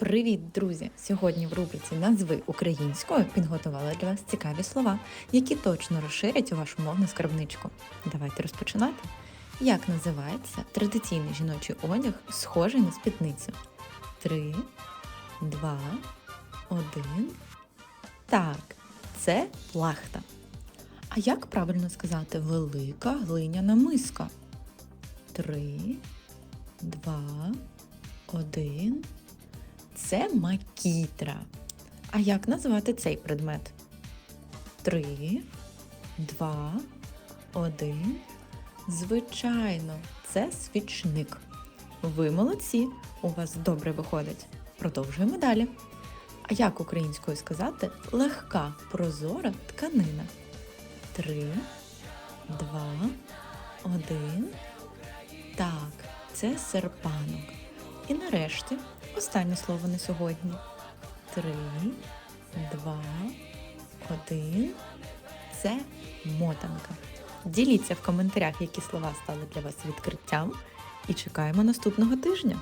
Привіт, друзі! Сьогодні в рубриці Назви українською підготувала для вас цікаві слова, які точно розширять вашу мовну скарбничку. Давайте розпочинати. Як називається традиційний жіночий одяг, схожий на спідницю? Три, два, один. Так, це плахта. А як правильно сказати велика глиняна миска? Три, два, один. Це макітра. А як назвати цей предмет? Три, два, один. Звичайно, це свічник. Ви молодці, у вас добре виходить. Продовжуємо далі. А як українською сказати легка прозора тканина? Три, два, один. Так, це серпанок. І нарешті останнє слово на сьогодні. Три, два, один. Це мотанка. Діліться в коментарях, які слова стали для вас відкриттям, і чекаємо наступного тижня.